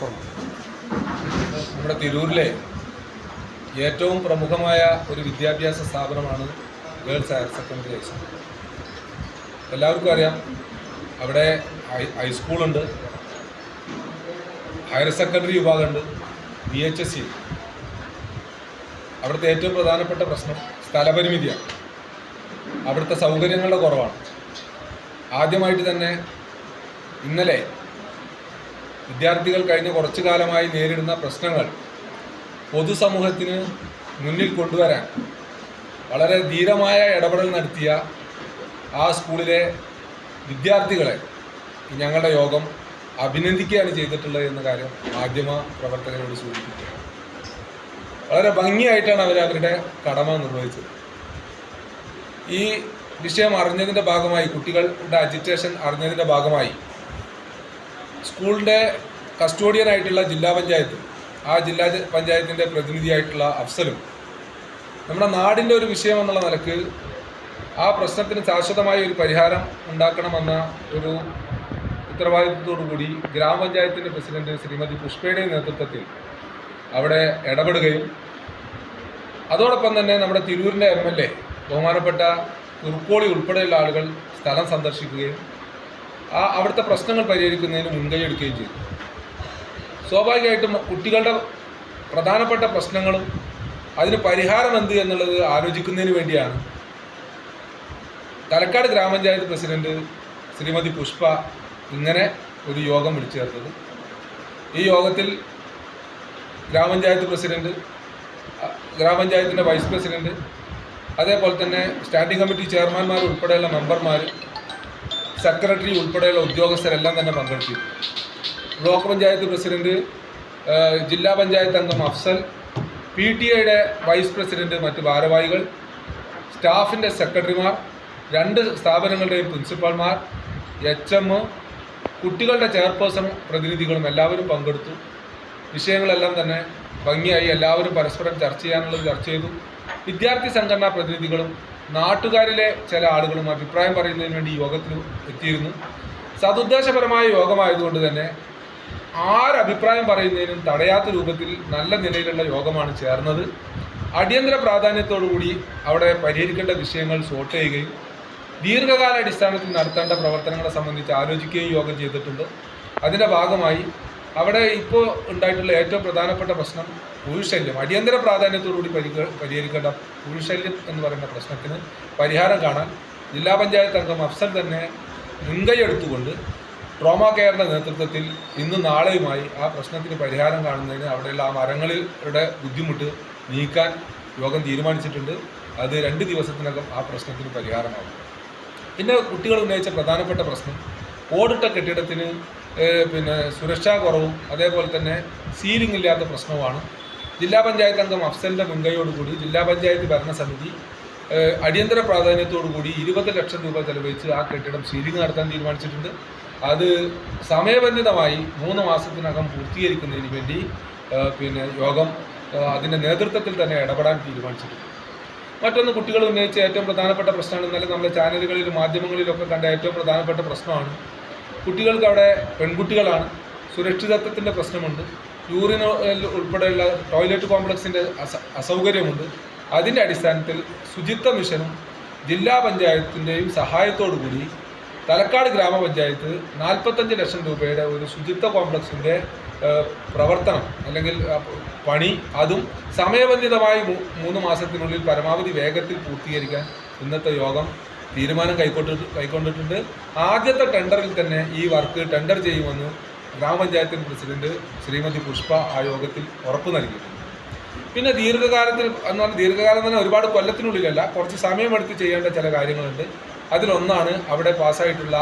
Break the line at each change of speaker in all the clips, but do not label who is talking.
മലപ്പുറം നമ്മുടെ തിരൂരിലെ ഏറ്റവും പ്രമുഖമായ ഒരു വിദ്യാഭ്യാസ സ്ഥാപനമാണ് ഗേൾസ് ഹയർ സെക്കൻഡറി ഹൈസ്കൂൾ എല്ലാവർക്കും അറിയാം അവിടെ ഹൈസ്കൂളുണ്ട് ഹയർ സെക്കൻഡറി വിഭാഗമുണ്ട് ബി എച്ച് എസ് സി അവിടുത്തെ ഏറ്റവും പ്രധാനപ്പെട്ട പ്രശ്നം സ്ഥലപരിമിതിയാണ്. അവിടുത്തെ സൗകര്യങ്ങളുടെ കുറവാണ്. ആദ്യമായിട്ട് തന്നെ ഇന്നലെ വിദ്യാർത്ഥികൾ കഴിഞ്ഞ കുറച്ചു കാലമായി നേരിടുന്ന പ്രശ്നങ്ങൾ പൊതുസമൂഹത്തിന് മുന്നിൽ കൊണ്ടുവരാൻ വളരെ ധീരമായ ഇടപെടൽ നടത്തിയ ആ സ്കൂളിലെ വിദ്യാർത്ഥികളെ ഞങ്ങളുടെ യോഗം അഭിനന്ദിക്കുകയാണ് ചെയ്തിട്ടുള്ളത് എന്ന കാര്യം മാധ്യമ പ്രവർത്തകരോട് സൂചിപ്പിക്കുക വളരെ ഭംഗിയായിട്ടാണ് അവർ അവരുടെ കടമ നിർവഹിച്ചത്. ഈ വിഷയം അറിഞ്ഞതിന്റെ ഭാഗമായി കുട്ടികളുടെ അജിറ്റേഷൻ അറിഞ്ഞതിന്റെ ഭാഗമായി സ്കൂളിന്റെ കസ്റ്റോഡിയനായിട്ടുള്ള ജില്ലാ പഞ്ചായത്ത് ആ ജില്ലാ പഞ്ചായത്തിന്റെ പ്രതിനിധിയായിട്ടുള്ള അഫ്സലും നമ്മുടെ നാടിന്റെ ഒരു വിഷയം എന്നുള്ള നിലയ്ക്ക് ആ പ്രശ്നത്തിന് ശാശ്വതമായ ഒരു പരിഹാരം ഉണ്ടാക്കണമെന്ന ഒരു ഉത്തരവാദിത്വത്തോടു കൂടി ഗ്രാമപഞ്ചായത്തിന്റെ പ്രസിഡന്റ് ശ്രീമതി പുഷ്പയുടെ നേതൃത്വത്തിൽ അവിടെ ഇടപെടുകയും അതോടൊപ്പം തന്നെ നമ്മുടെ തിരൂരിന്റെ എം എൽ എ ബഹുമാനപ്പെട്ട കുറുക്കോളി ഉൾപ്പെടെയുള്ള ആളുകൾ സ്ഥലം സന്ദർശിക്കുകയും ആ അവിടുത്തെ പ്രശ്നങ്ങൾ പരിഹരിക്കുന്നതിന് മുൻകൈ എടുക്കുകയും ചെയ്തു. സ്വാഭാവികമായിട്ടും കുട്ടികളുടെ പ്രധാനപ്പെട്ട പ്രശ്നങ്ങളും അതിന് പരിഹാരം എന്ത് എന്നുള്ളത് ആലോചിക്കുന്നതിന് വേണ്ടിയാണ്. തലക്കാട് ഗ്രാമപഞ്ചായത്ത് പ്രസിഡന്റ് ശ്രീമതി പുഷ്പ ഇങ്ങനെ ഒരു യോഗം വിളിച്ചു ചേർത്തത്. ഈ യോഗത്തിൽ ഗ്രാമപഞ്ചായത്ത് പ്രസിഡന്റ് ഗ്രാമപഞ്ചായത്തിന്റെ വൈസ് പ്രസിഡന്റ് അതേപോലെ തന്നെ സ്റ്റാൻഡിംഗ് കമ്മിറ്റി ചെയർമാൻമാർ ഉൾപ്പെടെയുള്ള മെമ്പർമാർ സെക്രട്ടറി ഉൾപ്പെടെയുള്ള ഉദ്യോഗസ്ഥരെല്ലാം തന്നെ പങ്കെടുത്തിരുന്നു ബ്ലോക്ക് പഞ്ചായത്ത് പ്രസിഡന്റ് ജില്ലാ പഞ്ചായത്ത് അംഗം അഫ്സൽ പി ടി ഐയുടെ വൈസ് പ്രസിഡന്റ് മറ്റ് ഭാരവാഹികൾ സ്റ്റാഫിന്റെ സെക്രട്ടറിമാർ രണ്ട് സ്ഥാപനങ്ങളുടെയും പ്രിൻസിപ്പാൾമാർ എച്ച് എം കുട്ടികളുടെ ചെയർപേഴ്സൺ പ്രതിനിധികളും എല്ലാവരും പങ്കെടുത്തു. വിഷയങ്ങളെല്ലാം തന്നെ ഭംഗിയായി എല്ലാവരും പരസ്പരം ചർച്ച ചെയ്യാനുള്ളത് ചർച്ച ചെയ്തു. വിദ്യാർത്ഥി സംഘടനാ പ്രതിനിധികളും നാട്ടുകാരിലെ ചില ആളുകളും അഭിപ്രായം പറയുന്നതിന് വേണ്ടി യോഗത്തിൽ എത്തിയിരുന്നു. സതുദ്ദേശപരമായ യോഗമായതുകൊണ്ട് തന്നെ ആരഭിപ്രായം പറയുന്നതിനും തടയാത്ത രൂപത്തിൽ നല്ല നിലയിലുള്ള യോഗമാണ് ചേർന്നത്. അടിയന്തര പ്രാധാന്യത്തോടുകൂടി അവിടെ പരിഹരിക്കേണ്ട വിഷയങ്ങൾ സോർട്ട് ചെയ്യുകയും ദീർഘകാല അടിസ്ഥാനത്തിൽ നടത്തേണ്ട പ്രവർത്തനങ്ങളെ സംബന്ധിച്ച് ആലോചിക്കുകയും യോഗം ചെയ്തിട്ടുണ്ട്. അതിന്റെ ഭാഗമായി അവിടെ ഇപ്പോൾ ഉണ്ടായിട്ടുള്ള ഏറ്റവും പ്രധാനപ്പെട്ട പ്രശ്നം പുരുഷല്യം അടിയന്തര പ്രാധാന്യത്തോടുകൂടി പരിഹ പരിഹരിക്കേണ്ട പുരുഷല്യം എന്ന് പറയുന്ന പ്രശ്നത്തിന് പരിഹാരം കാണാൻ ജില്ലാ പഞ്ചായത്ത് അംഗം അഫ്സൽ തന്നെ മുൻകൈയെടുത്തുകൊണ്ട് ട്രോമ കെയറിന്റെ നേതൃത്വത്തിൽ ഇന്നും നാളെയുമായി ആ പ്രശ്നത്തിന് പരിഹാരം കാണുന്നതിന് അവിടെയുള്ള ആ മരങ്ങളുടെ ബുദ്ധിമുട്ട് നീക്കാൻ യോഗം തീരുമാനിച്ചിട്ടുണ്ട്. അത് രണ്ട് ദിവസത്തിനകം ആ പ്രശ്നത്തിന് പരിഹാരമാകും. പിന്നെ കുട്ടികൾ ഉന്നയിച്ച പ്രധാനപ്പെട്ട പ്രശ്നം ഓടിട്ട കെട്ടിടത്തിന് പിന്നെ സുരക്ഷാ കുറവും അതേപോലെ തന്നെ സീലിംഗ് ഇല്ലാത്ത പ്രശ്നവുമാണ്. ജില്ലാ പഞ്ചായത്ത് അംഗം അഫ്സലിന്റെ മുൻകൈയോടുകൂടി ജില്ലാ പഞ്ചായത്ത് ഭരണസമിതി അടിയന്തര പ്രാധാന്യത്തോടുകൂടി ഇരുപത് ലക്ഷം രൂപ ചെലവഴിച്ച് ആ കെട്ടിടം സീലിംഗ് നടത്താൻ തീരുമാനിച്ചിട്ടുണ്ട്. അത് സമയബന്ധിതമായി മൂന്ന് മാസത്തിനകം പൂർത്തീകരിക്കുന്നതിന് വേണ്ടി പിന്നെ യോഗം അതിന്റെ നേതൃത്വത്തിൽ തന്നെ ഇടപെടാൻ തീരുമാനിച്ചിട്ടുണ്ട്. മറ്റൊന്ന് കുട്ടികൾ ഉന്നയിച്ച ഏറ്റവും പ്രധാനപ്പെട്ട പ്രശ്നമാണ്. ഇന്നലെ നമ്മുടെ ചാനലുകളിലും മാധ്യമങ്ങളിലൊക്കെ കണ്ട ഏറ്റവും പ്രധാനപ്പെട്ട പ്രശ്നമാണ് കുട്ടികൾക്ക് അവിടെ പെൺകുട്ടികളാണ്. സുരക്ഷിതത്വത്തിന്റെ പ്രശ്നമുണ്ട്. യൂറിൻ ഉൾപ്പെടെയുള്ള ടോയ്ലറ്റ് കോംപ്ലക്സിന്റെ അസ അസൗകര്യമുണ്ട്. അതിന്റെ അടിസ്ഥാനത്തിൽ ശുചിത്വ മിഷനും ജില്ലാ പഞ്ചായത്തിന്റെയും കൂടി തലക്കാട് ഗ്രാമപഞ്ചായത്ത് നാൽപ്പത്തഞ്ച് ലക്ഷം രൂപയുടെ ഒരു ശുചിത്വ കോംപ്ലക്സിന്റെ പ്രവർത്തനം അല്ലെങ്കിൽ പണി അതും സമയബന്ധിതമായി മൂന്ന് മാസത്തിനുള്ളിൽ പരമാവധി വേഗത്തിൽ പൂർത്തീകരിക്കാൻ ഇന്നത്തെ യോഗം തീരുമാനം കൈക്കൊണ്ടി കൈക്കൊണ്ടിട്ടുണ്ട്. ആദ്യത്തെ ടെൻഡറിൽ തന്നെ ഈ വർക്ക് ടെൻഡർ ചെയ്യുമെന്ന് ഗ്രാമപഞ്ചായത്തിൻ പ്രസിഡന്റ് ശ്രീമതി പുഷ്പ ആ യോഗത്തിൽ ഉറപ്പ് നൽകിയിട്ടുണ്ട്. പിന്നെ ദീർഘകാലത്തിൽ എന്ന് പറഞ്ഞാൽ ദീർഘകാലം തന്നെ ഒരുപാട് കൊല്ലത്തിനുള്ളിലല്ല കുറച്ച് സമയമെടുത്ത് ചെയ്യേണ്ട ചില കാര്യങ്ങളുണ്ട്. അതിലൊന്നാണ് അവിടെ പാസ്സായിട്ടുള്ള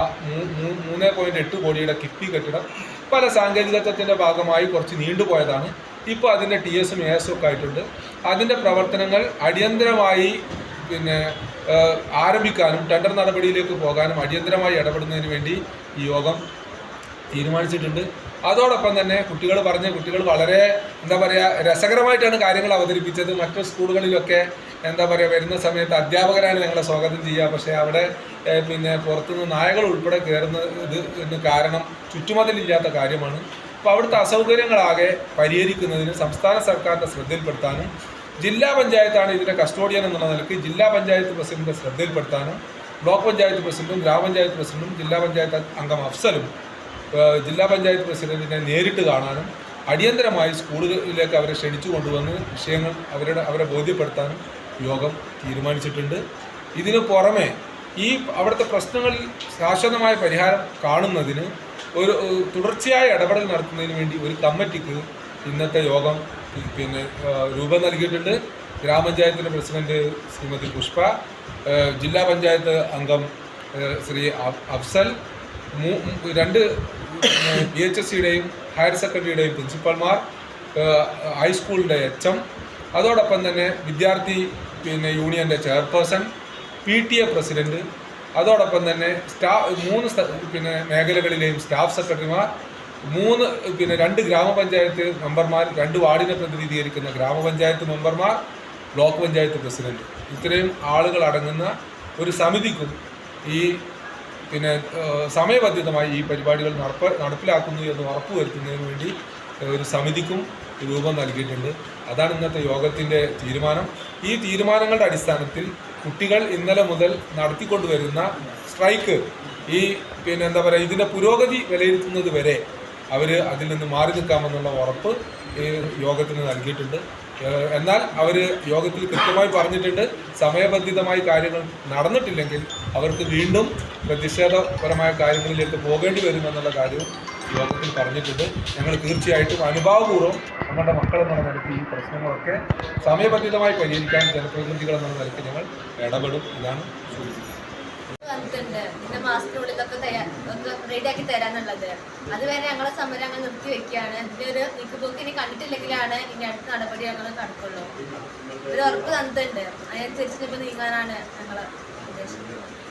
മൂന്ന് പോയിന്റ് എട്ട് കോടിയുടെ കിഫ്ബി കെട്ടിടം. പല സാങ്കേതികത്വത്തിന്റെ ഭാഗമായി കുറച്ച് നീണ്ടുപോയതാണ് ഇപ്പോൾ അതിന്റെ ടി എസും എ എസും ഒക്കെ ആയിട്ടുണ്ട്. അതിന്റെ പ്രവർത്തനങ്ങൾ അടിയന്തരമായി പിന്നെ ആരംഭിക്കാനും ടെൻഡർ നടപടിയിലേക്ക് പോകാനും അടിയന്തരമായി ഇടപെടുന്നതിന് വേണ്ടി ഈ യോഗം തീരുമാനിച്ചിട്ടുണ്ട്. അതോടൊപ്പം തന്നെ കുട്ടികൾ പറഞ്ഞ കുട്ടികൾ വളരെ എന്താ പറയുക രസകരമായിട്ടാണ് കാര്യങ്ങൾ അവതരിപ്പിച്ചത്. മറ്റു സ്കൂളുകളിലൊക്കെ എന്താ പറയുക വരുന്ന സമയത്ത് അധ്യാപകരാണ് ഞങ്ങളെ സ്വാഗതം ചെയ്യുക. പക്ഷേ അവിടെ പിന്നെ പുറത്തുനിന്ന് നായകൾ ഉൾപ്പെടെ കയറുന്നത് കാരണം ചുറ്റുമതിലില്ലാത്ത കാര്യമാണ്. അപ്പോൾ അവിടുത്തെ അസൗകര്യങ്ങളാകെ പരിഹരിക്കുന്നതിന് സംസ്ഥാന സർക്കാരിന്റെ ശ്രദ്ധയിൽപ്പെടുത്താനും ജില്ലാ പഞ്ചായത്താണ് ഇതിന്റെ കസ്റ്റോഡിയൻ എന്നുള്ള നിലയ്ക്ക് ജില്ലാ പഞ്ചായത്ത് പ്രസിഡന്റിന്റെ ശ്രദ്ധയിൽപ്പെടുത്താനും ബ്ലോക്ക് പഞ്ചായത്ത് പ്രസിഡന്റും ഗ്രാമപഞ്ചായത്ത് പ്രസിഡന്റും ജില്ലാ പഞ്ചായത്ത് അംഗം അഫ്സലും ജില്ലാ പഞ്ചായത്ത് പ്രസിഡന്റിനെ നേരിട്ട് കാണാനും അടിയന്തരമായി സ്കൂളുകളിലേക്ക് അവരെ ക്ഷണിച്ചു കൊണ്ടുവന്ന് വിഷയങ്ങൾ അവരുടെ അവരെ ബോധ്യപ്പെടുത്താനും യോഗം തീരുമാനിച്ചിട്ടുണ്ട്. ഇതിന് പുറമെ ഈ അവിടുത്തെ പ്രശ്നങ്ങളിൽ ശാശ്വതമായ പരിഹാരം കാണുന്നതിന് ഒരു തുടർച്ചയായ ഇടപെടൽ നടത്തുന്നതിന് വേണ്ടി ഒരു കമ്മിറ്റിക്ക് ഇന്നത്തെ യോഗം പിന്നെ രൂപം നൽകിയിട്ടുണ്ട്. ഗ്രാമപഞ്ചായത്തിന്റെ പ്രസിഡന്റ് ശ്രീമതി പുഷ്പ ജില്ലാ പഞ്ചായത്ത് അംഗം ശ്രീ അഫ്സൽ രണ്ട് പി എച്ച് എസ് സിയുടെയും ഹയർ സെക്കൻഡറിയുടെയും പ്രിൻസിപ്പൽമാർ ഹൈസ്കൂളിന്റെ എച്ച് എം. അതോടൊപ്പം തന്നെ വിദ്യാർത്ഥി പിന്നെ യൂണിയന്റെ chairperson P T A president അതോടൊപ്പം തന്നെ സ്റ്റാ മൂന്ന് പിന്നെ മേഖലകളിലെയും സ്റ്റാഫ് സെക്രട്ടറിമാർ മൂന്ന് പിന്നെ രണ്ട് ഗ്രാമപഞ്ചായത്ത് മെമ്പർമാർ രണ്ട് വാർഡിനെ പ്രതിനിധീകരിക്കുന്ന ഗ്രാമപഞ്ചായത്ത് മെമ്പർമാർ ബ്ലോക്ക് പഞ്ചായത്ത് പ്രസിഡന്റ്. ഇത്രയും ആളുകൾ അടങ്ങുന്ന ഒരു സമിതിക്കും ഈ പിന്നെ സമയബന്ധിതമായി ഈ പരിപാടികൾ നടപ്പ നടപ്പിലാക്കുന്നു എന്ന് ഉറപ്പുവരുത്തുന്നതിന് വേണ്ടി ഒരു സമിതിക്കും രൂപം നൽകിയിട്ടുണ്ട്. അതാണ് ഇന്നത്തെ യോഗത്തിന്റെ തീരുമാനം. ഈ തീരുമാനങ്ങളുടെ അടിസ്ഥാനത്തിൽ കുട്ടികൾ ഇന്നലെ മുതൽ നടത്തിക്കൊണ്ടുവരുന്ന സ്ട്രൈക്ക് ഈ പിന്നെ എന്താ പറയുക ഇതിന്റെ പുരോഗതി വിലയിരുത്തുന്നത് വരെ അവർ അതിൽ നിന്ന് മാറി നിൽക്കാമെന്നുള്ള ഉറപ്പ് ഈ യോഗത്തിന് നൽകിയിട്ടുണ്ട്. എന്നാൽ അവർ യോഗത്തിൽ കൃത്യമായി പറഞ്ഞിട്ടുണ്ട്. സമയബന്ധിതമായി കാര്യങ്ങൾ നടന്നിട്ടില്ലെങ്കിൽ അവർക്ക് വീണ്ടും പ്രതിഷേധപരമായ കാര്യങ്ങളിലേക്ക് പോകേണ്ടി വരുമെന്നുള്ള കാര്യവും യോഗത്തിൽ പറഞ്ഞിട്ടുണ്ട്. ഞങ്ങൾ തീർച്ചയായിട്ടും അനുഭാവപൂർവം നമ്മുടെ മക്കളെന്നുള്ള നിലയ്ക്ക് ഈ പ്രശ്നങ്ങളൊക്കെ സമയബന്ധിതമായി പരിഹരിക്കാൻ ജനപ്രതിനിധികൾ എന്നുള്ള നിലയ്ക്ക് ഞങ്ങൾ ഇടപെടും എന്നാണ് സൂചിപ്പിക്കുന്നത്.
തയ്യാ- ഒക്കെ റെഡിയാക്കി തരാന്നുള്ളത്. അതുവരെ ഞങ്ങളെ സമരം ഞങ്ങൾ നിർത്തി വെക്കുകയാണ്. ഇതിനൊരു നീക്കുപോക്ക് ഇനി കണ്ടിട്ടില്ലെങ്കിലാണ് ഇനി അടുത്ത നടപടി ഞങ്ങൾ നടക്കുള്ളൂ ഒരു ഉറപ്പ് തന്നിട്ടുണ്ട്. അതിനനുസരിച്ച് ഇപ്പൊ നീങ്ങാനാണ് ഞങ്ങളെ ഉദ്ദേശിക്കുന്നത്